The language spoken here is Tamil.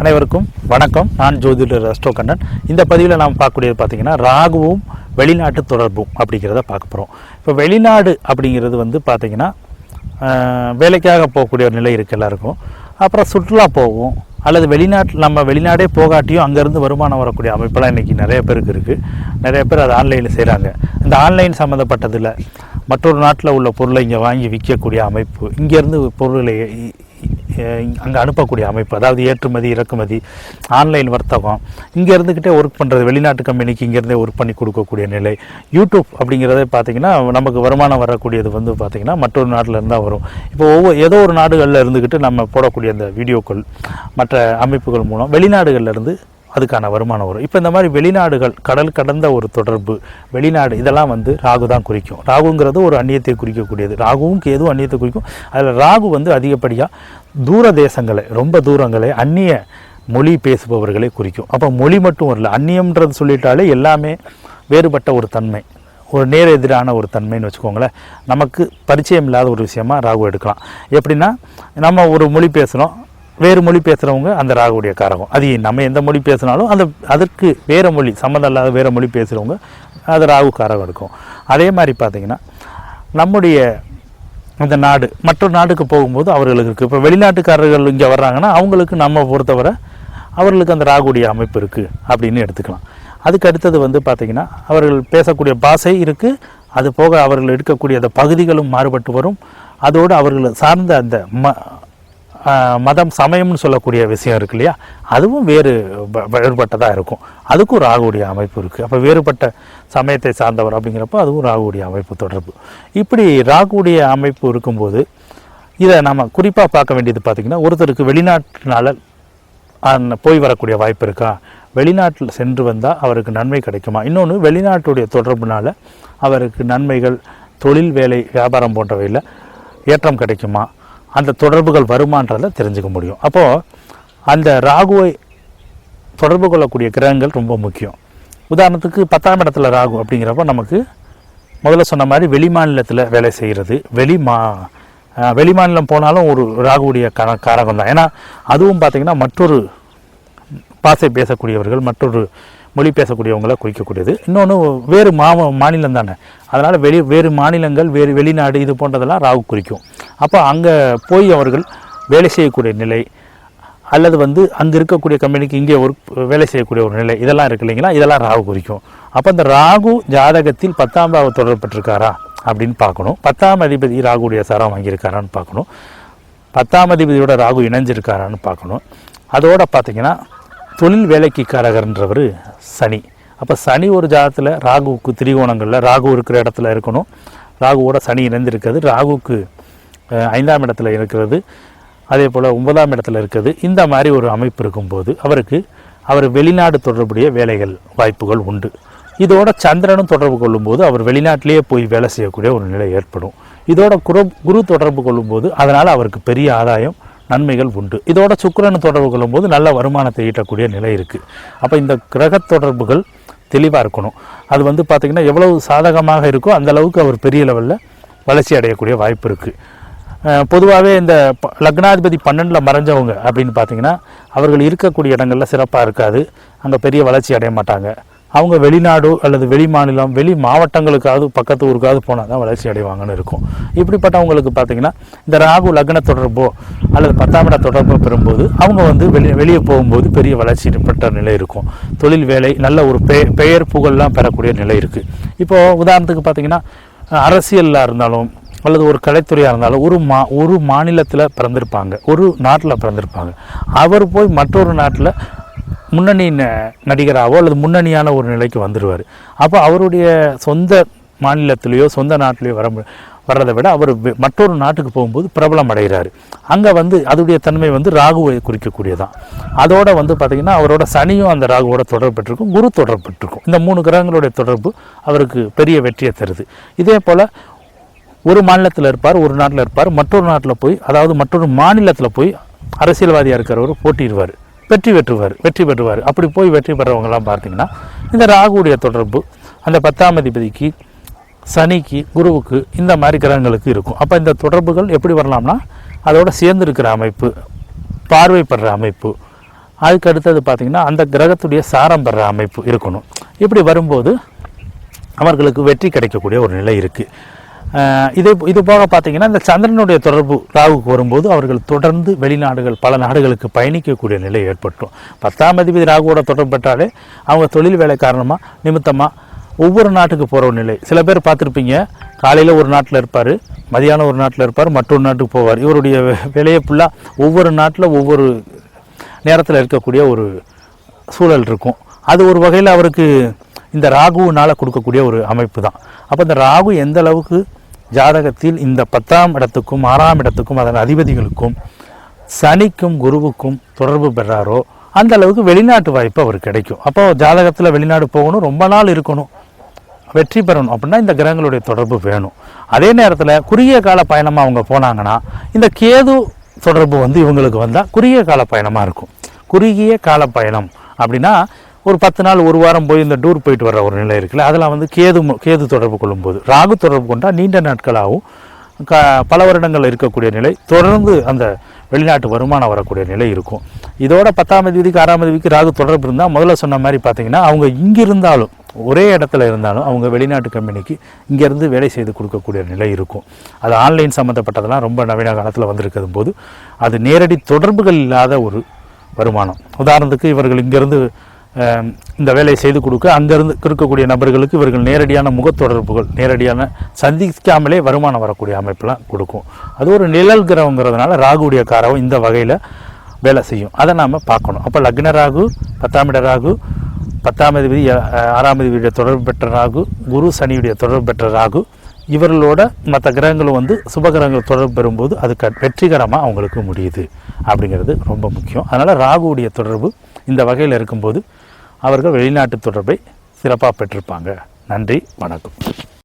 அனைவருக்கும் வணக்கம். நான் ஜோதிடர் அஸ்டோ கண்ணன். இந்த பதிவில் நாம் பார்க்கக்கூடியது பார்த்தீங்கன்னா ராகுவும் வெளிநாட்டு தொடர்பும் அப்படிங்கிறத பார்க்க போகிறோம் இப்போ வெளிநாடு அப்படிங்கிறது வந்து பார்த்தீங்கன்னா வேலைக்காக போகக்கூடிய ஒரு நிலை இருக்குது எல்லாருக்கும். அப்புறம் சுற்றுலா போவோம். அல்லது வெளிநாட்டில் நம்ம வெளிநாடே போகாட்டியும் அங்கேருந்து வருமானம் வரக்கூடிய அமைப்பெல்லாம் இன்றைக்கி நிறைய பேருக்கு இருக்குது நிறைய பேர் அதை ஆன்லைனில் செய்கிறாங்க இந்த ஆன்லைன் சம்மந்தப்பட்டதில் மற்றொரு நாட்டில் உள்ள பொருளை இங்கே வாங்கி விற்கக்கூடிய அமைப்பு இங்கேருந்து பொருளை அங்கே அனுப்பக்கூடிய அமைப்பு அதாவது ஏற்றுமதி இறக்குமதி ஆன்லைன் வர்த்தகம் இங்கே இருந்துக்கிட்டே ஒர்க் பண்ணுறது வெளிநாட்டு கம்பெனிக்கு இங்கேருந்தே ஒர்க் பண்ணி கொடுக்கக்கூடிய நிலை. யூடியூப் அப்படிங்கிறதே பார்த்தீங்கன்னா நமக்கு வருமானம் வரக்கூடியது வந்து பார்த்திங்கன்னா மற்றொரு நாட்டில் இருந்தால் வரும். இப்போ ஒவ்வொரு ஏதோ ஒரு நாடுகளில் இருந்துக்கிட்டு நம்ம போடக்கூடிய அந்த வீடியோக்கள் மற்ற அமைப்புகள் மூலம் வெளிநாடுகளில் இருந்து அதுக்கான வருமானம் வரும். இப்போ இந்த மாதிரி வெளிநாடுகள் கடல் கடந்த ஒரு தொடர்பு வெளிநாடு இதெல்லாம் வந்து ராகு தான் குறிக்கும். ராகுங்கிறது ஒரு அந்நியத்தை குறிக்கக்கூடியது. ராகுவும் கேதுவும் அந்நியத்தை குறிக்கும். அதில் ராகு வந்து அதிகப்படியாக தூர தேசங்களை ரொம்ப தூரங்களை அந்நிய மொழி பேசுபவர்களை குறிக்கும். அப்போ மொழி மட்டும் வரல அந்நியம்ன்றது சொல்லிட்டாலே எல்லாமே வேறுபட்ட ஒரு தன்மை. ஒரு நேர் எதிரான ஒரு தன்மைன்னு வச்சுக்கோங்களேன். நமக்கு பரிச்சயம் இல்லாத ஒரு விஷயமா ராகு எடுக்கலாம். எப்படின்னா நம்ம ஒரு மொழி பேசுகிறோம் வேறு மொழி பேசுகிறவங்க அந்த ராகுடைய காரகம் அது நம்ம எந்த மொழி பேசினாலும் அந்த அதற்கு வேறு மொழி சம்மந்தம் இல்லாத வேறு மொழி பேசுகிறவங்க அது ராகு காரகம் எடுக்கும் அதே மாதிரி பார்த்திங்கன்னா நம்முடைய இந்த நாடு மற்ற நாட்டுக்கு போகும்போது அவர்களுக்கு இருக்குது இப்போ வெளிநாட்டுக்காரர்கள் இங்கே வர்றாங்கன்னா அவங்களுக்கு நம்ம பொறுத்தவரை அவர்களுக்கு அந்த ராகுடைய அமைப்பு இருக்குது அப்படின்னு எடுத்துக்கலாம். அதுக்கு அடுத்தது வந்து பார்த்திங்கன்னா அவர்கள் பேசக்கூடிய பாஷை இருக்குது அது போக அவர்கள் எடுக்கக்கூடிய அந்த பகுதிகளும் மாறுபட்டு வரும். அதோடு அவர்கள் சார்ந்த அந்த ம மதம் சமயம்னு சொல்லக்கூடிய விஷயம் இருக்கு இல்லையா? அதுவும் வேறு வேறுபட்டதாக இருக்கும். அதுக்கும் ராகுடைய அமைப்பு இருக்குது அப்போ வேறுபட்ட சமயத்தை சார்ந்தவர் அப்படிங்கிறப்போ அதுவும் ராகுடைய அமைப்பு தொடர்பு. இப்படி ராகுடைய அமைப்பு இருக்கும்போது இதை நம்ம குறிப்பாக பார்க்க வேண்டியது பார்த்திங்கன்னா ஒருத்தருக்கு வெளிநாட்டினால அந்த போய் வரக்கூடிய வாய்ப்பு இருக்கா? வெளிநாட்டில் சென்று வந்தால் அவருக்கு நன்மை கிடைக்குமா? இன்னொன்று வெளிநாட்டுடைய தொடர்புனால அவருக்கு நன்மைகள் தொழில் வேலை வியாபாரம் போன்றவையில் ஏற்றம் கிடைக்குமா? அந்த தொடர்புகள் வருமான்றதை தெரிஞ்சுக்க முடியும். அப்போது அந்த ராகுவை தொடர்பு கொள்ளக்கூடிய கிரகங்கள் ரொம்ப முக்கியம். உதாரணத்துக்கு பத்தாம் இடத்துல ராகு அப்படிங்கிறப்ப நமக்கு முதல்ல சொன்ன மாதிரி வெளி மாநிலத்தில் வேலை செய்கிறது வெளி மா வெளி மாநிலம் போனாலும் ஒரு ராகுவுடைய கர காரகம் தான் ஏன்னா அதுவும் பார்த்திங்கன்னா மற்றொரு பாசை பேசக்கூடியவர்கள் மற்றொரு மொழி பேசக்கூடியவங்களை குறிக்கக்கூடியது. இன்னொன்று வேறு மா மாநிலம் தானே. அதனால் வெளி வேறு மாநிலங்கள் வேறு வெளிநாடு இது போன்றதெல்லாம் ராகு குறிக்கும். அப்போ அங்கே போய் அவர்கள் வேலை செய்யக்கூடிய நிலை அல்லது வந்து அங்கே இருக்கக்கூடிய கம்பெனிக்கு இங்கே ஒரு வேலை செய்யக்கூடிய ஒரு நிலை இதெல்லாம் இருக்கு இல்லைங்களா? இதெல்லாம் ராகு குறிக்கும். அப்போ இந்த ராகு ஜாதகத்தில் பத்தாம் பாவ தொடர்பட்டிருக்காரா அப்படின்னு பார்க்கணும். பத்தாம் அதிபதி ராகுடைய சாரம் வாங்கியிருக்காரான்னு பார்க்கணும். பத்தாம் அதிபதியோட ராகு இணைஞ்சிருக்காரான்னு பார்க்கணும். அதோட பார்த்தீங்கன்னா தொழில் வேலைக்கு காரகர்ன்றவர் சனி. அப்போ சனி ஒரு ஜாதத்தில் ராகுவுக்கு திரிகோணங்களில் ராகு இருக்கிற இடத்துல இருக்கணும். ராகுவோட சனி இணைந்திருக்கிறது. ராகுவுக்கு ஐந்தாம் இடத்துல இருக்கிறது. அதே போல் ஒன்பதாம் இடத்துல இருக்கிறது. இந்த மாதிரி ஒரு அமைப்பு இருக்கும்போது அவருக்கு அவர் வெளிநாடு தொடர்புடைய வேலைகள் வாய்ப்புகள் உண்டு. இதோட சந்திரனும் தொடர்பு கொள்ளும்போது அவர் வெளிநாட்டிலேயே போய் வேலை செய்யக்கூடிய ஒரு நிலை ஏற்படும். இதோட குரு குரு தொடர்பு கொள்ளும்போது அதனால் அவருக்கு பெரிய ஆதாயம் நன்மைகள் உண்டு. இதோட சுக்கரன் தொடர்பு கொள்ளும்போது நல்ல வருமானத்தை ஈட்டக்கூடிய நிலை இருக்குது அப்போ இந்த கிரக தொடர்புகள் தெளிவாக இருக்கணும். அது வந்து பார்த்திங்கன்னா எவ்வளவு சாதகமாக இருக்கோ அந்த அளவுக்கு அவர் பெரிய லெவலில் வளர்ச்சி அடையக்கூடிய வாய்ப்பு இருக்குது பொதுவாகவே இந்த ப- லக்னாதிபதி பன்னெண்டில் மறைஞ்சவங்க அப்படின்னு பார்த்தீங்கன்னா அவர்கள் இருக்கக்கூடிய இடங்களில் சிறப்பாக இருக்காது. அங்கே பெரிய வளர்ச்சி அடைய மாட்டாங்க. அவங்க வெளிநாடு அல்லது வெளி மாநிலம் வெளி மாவட்டங்களுக்காவது பக்கத்து ஊருக்காவது போனால் தான் வளர்ச்சி அடைவாங்கன்னு இருக்கும். இப்படிப்பட்டவங்களுக்கு பார்த்தீங்கன்னா இந்த ராகு லக்ன தொடர்போ அல்லது பத்தாம் இட தொடர்போ பெறும்போது அவங்க வந்து வெளியே வெளியே போகும்போது பெரிய வளர்ச்சி பெற்ற நிலை இருக்கும். தொழில் வேலை நல்ல ஒரு பெ பெயர் புகழ்லாம் பெறக்கூடிய நிலை இருக்குது இப்போது உதாரணத்துக்கு பார்த்தீங்கன்னா அரசியலில் இருந்தாலும் அல்லது ஒரு கலைத்துறையாக இருந்தாலும் ஒரு மா ஒரு மாநிலத்தில் பிறந்திருப்பாங்க. ஒரு நாட்டில் பிறந்திருப்பாங்க. அவர் போய் மற்றொரு நாட்டில் முன்னணி ந- நடிகராகவோ அல்லது முன்னணியான ஒரு நிலைக்கு வந்துடுவார் அப்போ அவருடைய சொந்த மாநிலத்திலேயோ சொந்த நாட்டிலேயோ வர வர்றதை விட அவர் மற்றொரு நாட்டுக்கு போகும்போது பிரபலம் அடைகிறாரு. அங்கே வந்து அதோடைய தன்மை வந்து ராகுவை குறிக்கக்கூடியதான். அதோட வந்து பார்த்திங்கன்னா அவரோட சனியும் அந்த ராகுவோட தொடர்பட்டிருக்கும் குரு தொடர்பட்டிருக்கும் இந்த மூணு கிரகங்களுடைய தொடர்பு அவருக்கு பெரிய வெற்றியை தருது. இதே போல் ஒரு மாநிலத்தில் இருப்பார் ஒரு நாட்டில் இருப்பார் மற்றொரு நாட்டில் போய் அதாவது மற்றொரு மாநிலத்தில் போய் அரசியல்வாதியாக இருக்கிறவர் போட்டிடுவார் வெற்றி பெற்றுவார் வெற்றி பெற்றுவார். அப்படி போய் வெற்றி பெறவங்கலாம் பார்த்தீங்கன்னா இந்த ராகுடைய தொடர்பு அந்த பத்தாம் அதிபதிக்கு சனிக்கு குருவுக்கு இந்த மாதிரி கிரகங்களுக்கு இருக்கும். அப்போ இந்த தொடர்புகள் எப்படி வரலாம்னா அதோட சேர்ந்து இருக்கிற அமைப்பு பார்வைப்படுற அமைப்பு அதுக்கு அடுத்தது பார்த்திங்கன்னா அந்த கிரகத்துடைய சாரம் பெற அமைப்பு இருக்கணும். இப்படி வரும்போது அவர்களுக்கு வெற்றி கிடைக்கக்கூடிய ஒரு நிலை இருக்குது இதை இது போக பார்த்தீங்கன்னா இந்த சந்திரனுடைய தொடர்பு ராகுக்கு வரும்போது அவர்கள் தொடர்ந்து வெளிநாடுகள் பல நாடுகளுக்கு பயணிக்கக்கூடிய நிலை ஏற்பட்டும். பத்தாம் அதிபதி ராகுவோட தொடர்பு பெற்றாலே அவங்க தொழில் வேலை காரணமாக நிமித்தமாக ஒவ்வொரு நாட்டுக்கு போகிற ஒரு நிலை. சில பேர் பார்த்துருப்பீங்க காலையில் ஒரு நாட்டில் இருப்பார் மதியானம் ஒரு நாட்டில் இருப்பார் மற்றொரு நாட்டுக்கு போவார். இவருடைய வேலையை ஃபுல்லாக ஒவ்வொரு நாட்டில் ஒவ்வொரு நேரத்தில் இருக்கக்கூடிய ஒரு சூழல் இருக்கும். அது ஒரு வகையில் அவருக்கு இந்த ராகுனால் கொடுக்கக்கூடிய ஒரு அமைப்பு தான். அப்போ இந்த ராகு எந்த அளவுக்கு ஜாதகத்தில் இந்த பத்தாம் இடத்துக்கும் ஆறாம் இடத்துக்கும் அதன் அதிபதிகளுக்கும் சனிக்கும் குருவுக்கும் தொடர்பு பெறாரோ அந்த அளவுக்கு வெளிநாட்டு வாய்ப்பு அவர் கிடைக்கும். அப்போ ஜாதகத்தில் வெளிநாடு போகணும் ரொம்ப நாள் இருக்கணும் வெற்றி பெறணும் அப்படின்னா இந்த கிரகங்களுடைய தொடர்பு வேணும். அதே நேரத்தில் குறுகிய கால பயணமாக அவங்க போனாங்கன்னா இந்த கேது தொடர்பு வந்து இவங்களுக்கு வந்தால் குறுகிய கால பயணமாக இருக்கும். குறுகிய கால பயணம் அப்படின்னா ஒரு பத்து நாள் ஒரு வாரம் போய் இந்த டூர் போயிட்டு வர ஒரு நிலை இருக்குல்ல அதெல்லாம் வந்து கேது மு- கேது தொடர்பு கொள்ளும்போது ராகு தொடர்பு கொண்டால் நீண்ட நாட்களாகவும் க பல வருடங்கள் இருக்கக்கூடிய நிலை தொடர்ந்து அந்த வெளிநாட்டு வருமானம் வரக்கூடிய நிலை இருக்கும். இதோட பத்தாம் தேதிக்கு ஆறாம் தேதிக்கு ராகு தொடர்பு இருந்தால் முதல்ல சொன்ன மாதிரி பார்த்தீங்கன்னா அவங்க இங்கே இருந்தாலும் ஒரே இடத்துல இருந்தாலும் அவங்க வெளிநாட்டு கம்பெனிக்கு இங்கேருந்து வேலை செய்து கொடுக்கக்கூடிய நிலை இருக்கும். அது ஆன்லைன் சம்மந்தப்பட்டதெல்லாம் ரொம்ப நவீன காலத்தில் வந்திருக்கிறது போது அது நேரடி தொடர்புகள் இல்லாத ஒரு வருமானம். உதாரணத்துக்கு இவர்கள் இங்கேருந்து இந்த வேலையை செய்து கொடுக்க அங்கேருந்து இருக்கக்கூடிய நபர்களுக்கு இவர்கள் நேரடியான முகத்தொடர்புகள் நேரடியான சந்திக்காமலே வருமானம் வரக்கூடிய அமைப்பெலாம் கொடுக்கும். அது ஒரு நிழல் கிரகங்கிறதுனால ராகுடைய காரகம் இந்த வகையில் வேலை செய்யும். அதை நாம் பார்க்கணும். அப்போ லக்ன ராகு பத்தாம் இட ராகு பத்தாம் அதிபதி அஹ், ஆறாம் அதிபதியுடைய தொடர்பு பெற்ற ராகு குரு சனியுடைய தொடர்பு பெற்ற ராகு இவர்களோட மற்ற கிரகங்களும் வந்து சுபகிரகங்கள் தொடர்பு பெறும்போது அது க வெற்றிகரமாக அவங்களுக்கு முடியுது. அப்படிங்கிறது ரொம்ப முக்கியம். அதனால் ராகுவுடைய தொடர்பு இந்த வகையில் இருக்கும்போது அவர்கள் வெளிநாட்டு தொடர்பை சிறப்பாக பெற்றிருப்பாங்க. நன்றி வணக்கம்.